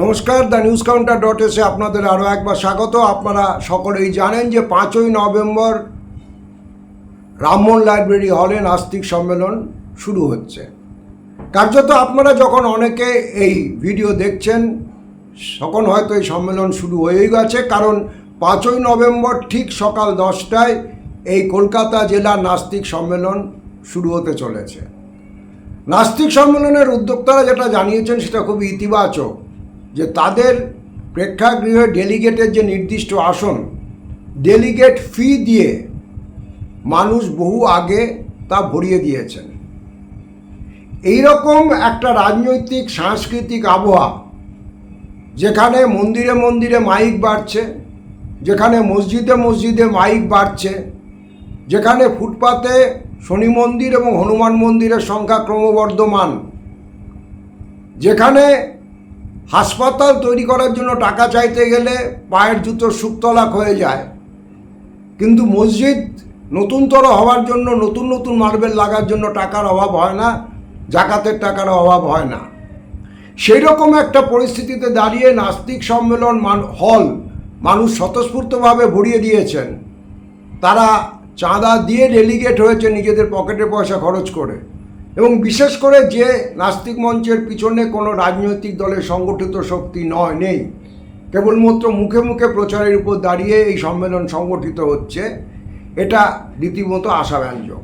নমস্কার, the news counter dot এসে আপনাদের আরও একবার স্বাগত। আপনারা সকলেই জানেন যে পাঁচই নভেম্বর রামমোহন লাইব্রেরি হলে নাস্তিক সম্মেলন শুরু হচ্ছে। কার্যত আপনারা যখন অনেকে এই ভিডিও দেখছেন, তখন হয়তো এই সম্মেলন শুরু হয়েই গেছে, কারণ পাঁচই নভেম্বর ঠিক সকাল দশটায় এই কলকাতা জেলা নাস্তিক সম্মেলন শুরু হতে চলেছে। নাস্তিক সম্মেলনের উদ্যোক্তারা যেটা জানিয়েছেন, সেটা খুবই ইতিবাচক। যে তাদের প্রেক্ষাগৃহে ডেলিগেটের যে নির্দিষ্ট আসন, ডেলিগেট ফি দিয়ে মানুষ বহু আগে তা ভরিয়ে দিয়েছেন। এই রকম একটা রাজনৈতিক, সাংস্কৃতিক আবহাওয়া, যেখানে মন্দিরে মন্দিরে মাইক বাড়ছে, যেখানে মসজিদে মসজিদে মাইক বাড়ছে, যেখানে ফুটপাতে শনি মন্দির এবং হনুমান মন্দিরের সংখ্যা ক্রমবর্ধমান, যেখানে হাসপাতাল তৈরি করার জন্য টাকা চাইতে গেলে পায়ের জুতো সুক্তলাক হয়ে যায়। কিন্তু মসজিদ নতুনতর হওয়ার জন্য, নতুন নতুন মার্বেল লাগার জন্য টাকার অভাব হয় না, জাকাতের টাকার অভাব হয় না। সেই রকম একটা পরিস্থিতিতে দাঁড়িয়ে নাস্তিক সম্মেলন হল মানুষ স্বতঃস্ফূর্তভাবে ভরিয়ে দিয়েছেন। তারা চাঁদা দিয়ে ডেলিগেট হয়েছে নিজেদের পকেটে পয়সা খরচ করে। এবং বিশেষ করে যে নাস্তিক মঞ্চের পিছনে কোনো রাজনৈতিক দলের সংগঠিত শক্তি নয়, নেই। কেবলমাত্র মুখে মুখে প্রচারের উপর দাঁড়িয়ে এই সম্মেলন সংগঠিত হচ্ছে, এটা রীতিমতো আশাব্যঞ্জক।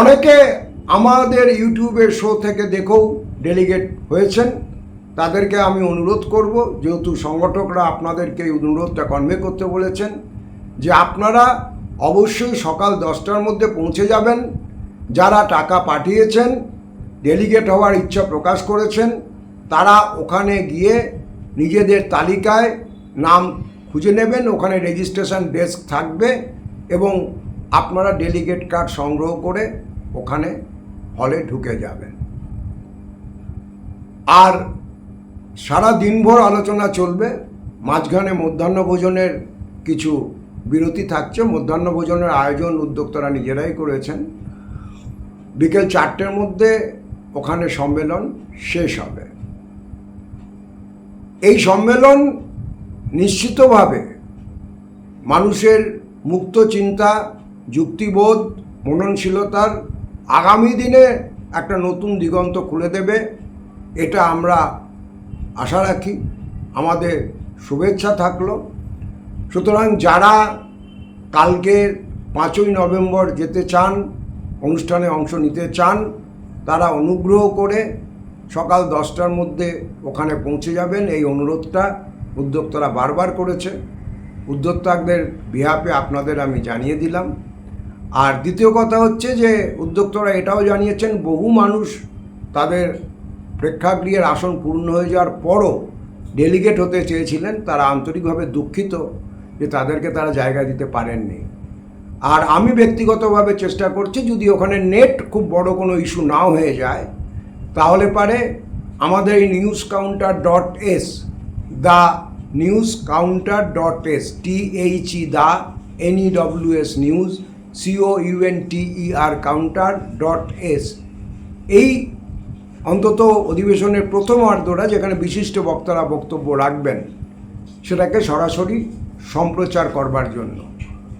অনেকে আমাদের ইউটিউবের শো থেকে দেখেও ডেলিগেট হয়েছেন। তাদেরকে আমি অনুরোধ করব, যেহেতু সংগঠকরা আপনাদেরকে এই অনুরোধটা কনভে করতে বলেছেন, যে আপনারা অবশ্যই সকাল দশটার মধ্যে পৌঁছে যাবেন। যারা টাকা পাঠিয়েছেন ডেলিগেট হওয়ার ইচ্ছা প্রকাশ করেছেন, তারা ওখানে গিয়ে নিজেদের তালিকায় নাম খুঁজে নেবেন, ওখানে রেজিস্ট্রেশন ডেস্ক থাকবে এবং আপনারা ডেলিগেট কার্ড সংগ্রহ করে ওখানে হলে ঢুকে যাবেন। আর সারা দিনভর আলোচনা চলবে, মাঝখানে মধ্যাহ্ন ভোজনের কিছু বিরতি থাকছে, মধ্যাহ্ন ভোজনের আয়োজন উদ্যোক্তারা নিজেরাই করেছেন। বিকেল চারটের মধ্যে ওখানে সম্মেলন শেষ হবে। এই সম্মেলন নিশ্চিতভাবে মানুষের মুক্ত চিন্তা, যুক্তিবোধ, মননশীলতার আগামী দিনে একটা নতুন দিগন্ত খুলে দেবে, এটা আমরা আশা রাখি। আমাদের শুভেচ্ছা থাকল। সুতরাং যারা কালকে পাঁচই নভেম্বর যেতে চান অনুষ্ঠানে অংশ নিতে চান, তারা অনুগ্রহ করে সকাল দশটার মধ্যে ওখানে পৌঁছে যাবেন। এই অনুরোধটা উদ্যোক্তারা বারবার করেছে। উদ্যোক্তাদের বিহাপে আপনাদের আমি জানিয়ে দিলাম। আর দ্বিতীয় কথা হচ্ছে যে, উদ্যোক্তারা এটাও জানিয়েছেন, বহু মানুষ তাদের প্রেক্ষাগৃহের আসন পূর্ণ হয়ে যাওয়ার পরও ডেলিগেট হতে চেয়েছিলেন। তারা আন্তরিকভাবে দুঃখিত যে তাদেরকে তারা জায়গা দিতে পারেননি। আর আমি ব্যক্তিগতভাবে চেষ্টা করছি, যদি ওখানে নেট খুব বড় কোনো ইস্যু নাও হয়ে যায়, তাহলে পারে আমাদের এই news counter dot S the news counter dot S T H E the N E W S news C O U N T R counter dot S এই অন্তত অধিবেশনের প্রথম অর্ধটা যেখানে বিশিষ্ট বক্তারা বক্তব্য রাখবেন, সেটাকে সরাসরি সম্প্রচার করবার জন্য।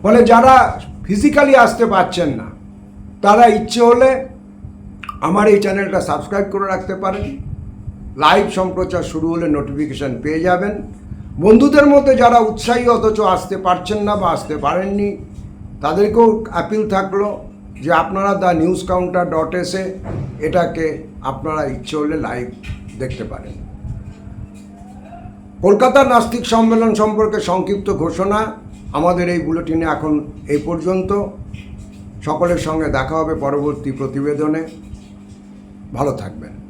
ফলে যারা ফিজিক্যালি আসতে পারছেন না, তারা ইচ্ছে হলে আমার এই চ্যানেলটা সাবস্ক্রাইব করে রাখতে পারেন। লাইভ সম্প্রচার শুরু হলে নোটিফিকেশান পেয়ে যাবেন। বন্ধুদের মধ্যে যারা উৎসাহী অথচ আসতে পারছেন না বা আসতে পারেননি, তাদেরকেও অ্যাপিল থাকল যে আপনারা দ্য নিউজ কাউন্টার ডট এসে এটাকে আপনারা ইচ্ছে হলে লাইভ দেখতে পারেন। কলকাতার নাস্তিক সম্মেলন সম্পর্কে সংক্ষিপ্ত ঘোষণা আমাদের এই বুলেটিনে এখন এই পর্যন্ত সকলের সঙ্গে দেখা হবে পরবর্তী প্রতিবেদনে। ভালো থাকবেন।